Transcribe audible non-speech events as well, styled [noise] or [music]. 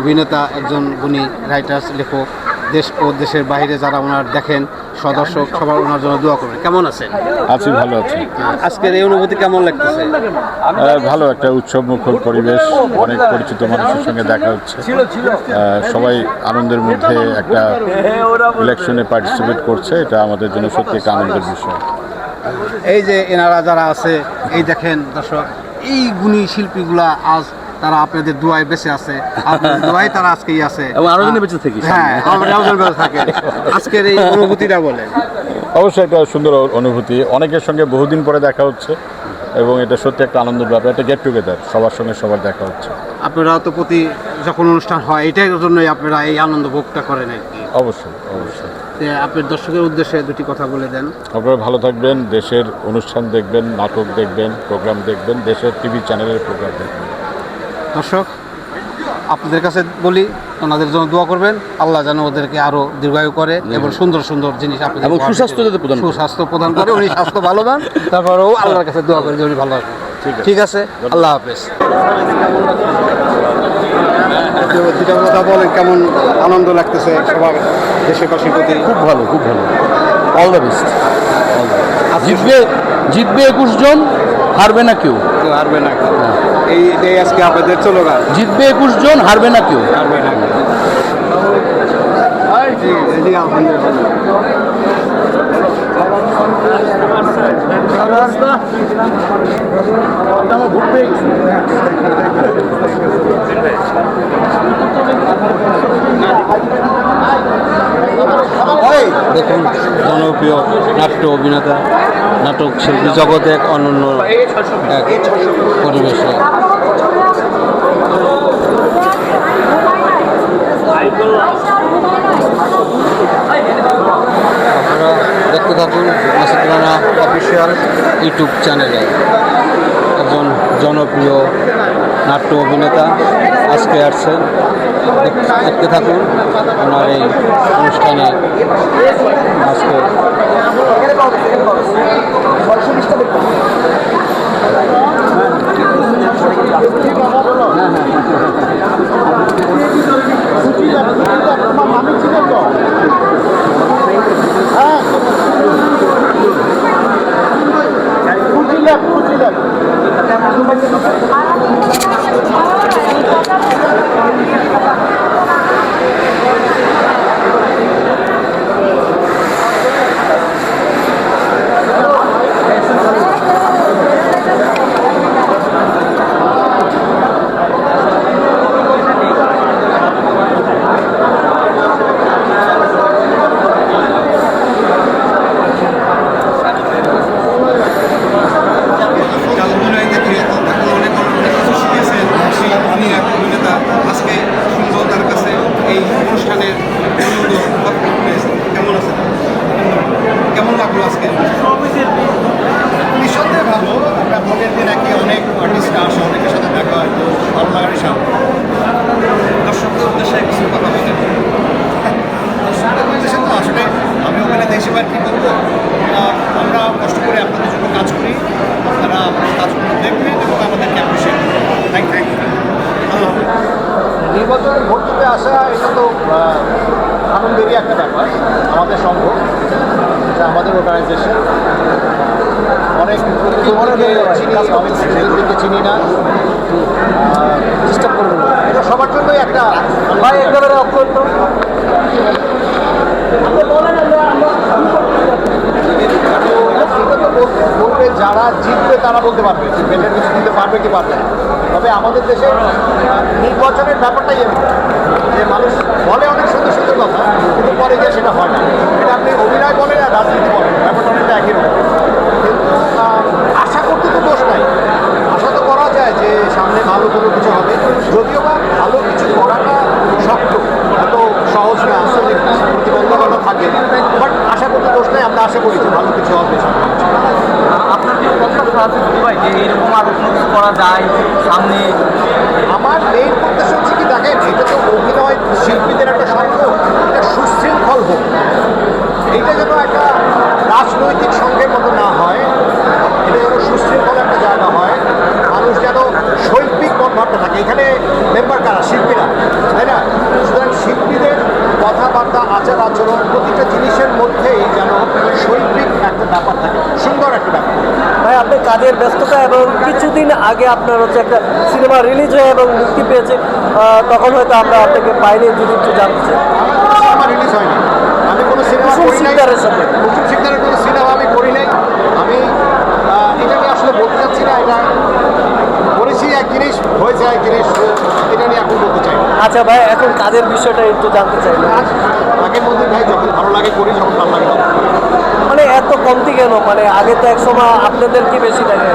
অভিনেতা একজন গুণী রাইটার্স লেখক দেশ ও দেশের বাইরে যারা ওনার দেখেন সদর্শক সবার ওনার জন্য দোয়া করবেন। কেমন আছেন? আছি ভালো আছি। আজকের এই অনুভূতি কেমন লাগতেছে? ভালো একটা উৎসব মুখর পরিবেশ অনেক পরিচিত মানুষের সঙ্গে দেখা হচ্ছে। সবাই আনন্দের মধ্যে একটা ইলেকশনে পার্টিসিপেট করছে এটা আমাদের জন্য সত্যি একটা আনন্দের বিষয়। এই যে এনারা যারা আছে এই দেখেন দর্শক এই গুণী শিল্পীগুলা আজ তারা আপনাদের দোয়ায় বেঁচে আছে আপনাদের [laughs] দোয়ায় তারা আজকেই আছে। এবং আরও জনে বেঁচে থাকি হ্যাঁ বেঁচে থাকে। আজকের এই অনুভূতিটা বলেন। অবশ্যই একটা সুন্দর অনুভূতি। অনেকের সঙ্গে বহুদিন পরে দেখা হচ্ছে এবং এটা সত্যি একটা আনন্দের ব্যাপার একটা গেট টুগেদার সবার সঙ্গে সবার দেখা হচ্ছে। আপনারা তো প্রতি যখন অনুষ্ঠান হয় এটার জন্যই আপনারা এই আনন্দ ভোগটা করেন আর কি। অবশ্যই অবশ্যই। আপনার দর্শকের উদ্দেশ্যে দুটি কথা বলে দেন। আপনারা ভালো থাকবেন দেশের অনুষ্ঠান দেখবেন নাটক দেখবেন প্রোগ্রাম দেখবেন দেশের টিভি চ্যানেলের প্রোগ্রাম দেখবেন। দর্শক আপনাদের কাছে বলি ওনাদের জন্য দোয়া করবেন। আল্লাহ যেন ওদেরকে আরও দীর্ঘায়ু করে এবং সুন্দর সুন্দর জিনিস আপনাদের এবং সুস্বাস্থ্য। যাতে প্রদান করে। সুস্বাস্থ্য প্রদান করে উনি স্বাস্থ্য ভালো পান তারপরেও আল্লাহর কাছে দোয়া করে যে উনি ভালো থাকবেন। ঠিক আছে। আল্লাহ হাফেজ। কথা বলেন কেমন আনন্দ লাগতেছে সবার দেশবাসীর প্রতি। খুব ভালো খুব ভালো। অল দ্য বেস্ট জিতবে জিতবে একুশ জন হারবে না কেউ। কেউ হারবে না। এই এটাই আজকে আপনাদের চলো গান জিতবে একুশ জন হারবে না কেউ। হারবে না জি, জি, আলহামদুলিল্লাহ। দেখুন জনপ্রিয় নাট্য অভিনেতা। নাটক শিল্পী জগতে এক অনন্য এক পরিবেশে। আপনারা দেখতে থাকুন মাসুদ রানা অফিসিয়াল ইউটিউব চ্যানেলে। একজন জনপ্রিয় নাট্য অভিনেতা আজকে আসছেন। দেখ- দেখতে থাকুন, ওনার এই অনুষ্ঠানে আজকে Gene kaldı, gene kaldı. Başım işte bekliyor. আমাদের অর্গানাইজেশন অনেক প্রতিযোগীকে চিনি অনেক না। ডিস্টার্ব করব। এটা সবার জন্যই একটা ভাই একেবারে অত্যন্ত বলবে যারা জিতবে তারা বলতে পারবে যে বেটার কিছু দিতে পারবে কি পারবে তবে আমাদের দেশে নির্বাচনের ব্যাপারটাই এমন যে মানুষ বলে অনেক সুন্দর কথা কিন্তু পরে গিয়ে সেটা হয় না। এটা আপনি অভিনয় বলেন আর রাজনীতি বলেন ব্যাপারটা অনেকটা একই রকম। কিন্তু আশা করতে তো দোষ নাই। আশা তো করা যায় যে সামনে ভালো কোনো কিছু হবে। যদিও বা ভালো কিছু করাটা শক্ত এত সহজ না আসলে প্রতিবন্ধকতা থাকে। বাট আশা করতে দোষ নেই আমরা আশা করি যে ভালো কিছু হবে। আপনার আছে ভাই যে এরকম আরও কিছু করা যায় সামনে? আমার মেইন উদ্দেশ্য হচ্ছে কি দেখেন এটা তো অভিনয় শিল্পীদের একটা করব। এটা যেন একটা রাজনৈতিক সঙ্গের মতো না হয় এটা যেন সুশৃঙ্খল একটা জায়গা হয় মানুষ যেন শৈল্পিক মন ভাবতে থাকে। এখানে মেম্বার কারা? শিল্পীরা তাই না? সুতরাং শিল্পীদের কথাবার্তা আচার আচরণ প্রতিটা জিনিসের মধ্যেই যেন শৈল্পিক একটা ব্যাপার থাকে সুন্দর একটা ব্যাপার। ভাই আপনার কাজের ব্যস্ততা এবং কিছুদিন আগে আপনার হচ্ছে একটা সিনেমা রিলিজ হয়ে এবং মুক্তি পেয়েছে তখন হয়তো আমরা আপনাকে পাইনি যদি একটু জানতে চাই। আমার রিলিজ হয়নি। সিকদারের সাথে। সিকদারের কোনো সিনেমা আমি করি নাই। আমি এটা নিয়ে আসলে বলতে চাচ্ছি না এটা করেছি এক জিনিস হয়েছে এক জিনিস এটা নিয়ে এখন বলতে চাই না। আচ্ছা ভাই এখন কাজের বিষয়টা একটু জানতে চাই। কাজ আগের মধ্যে ভাই যখন ভালো লাগে করি যখন ভালো লাগে মানে এত কমতি কেন? মানে আগে তো এক সময় আপনাদের কি বেশি থাকে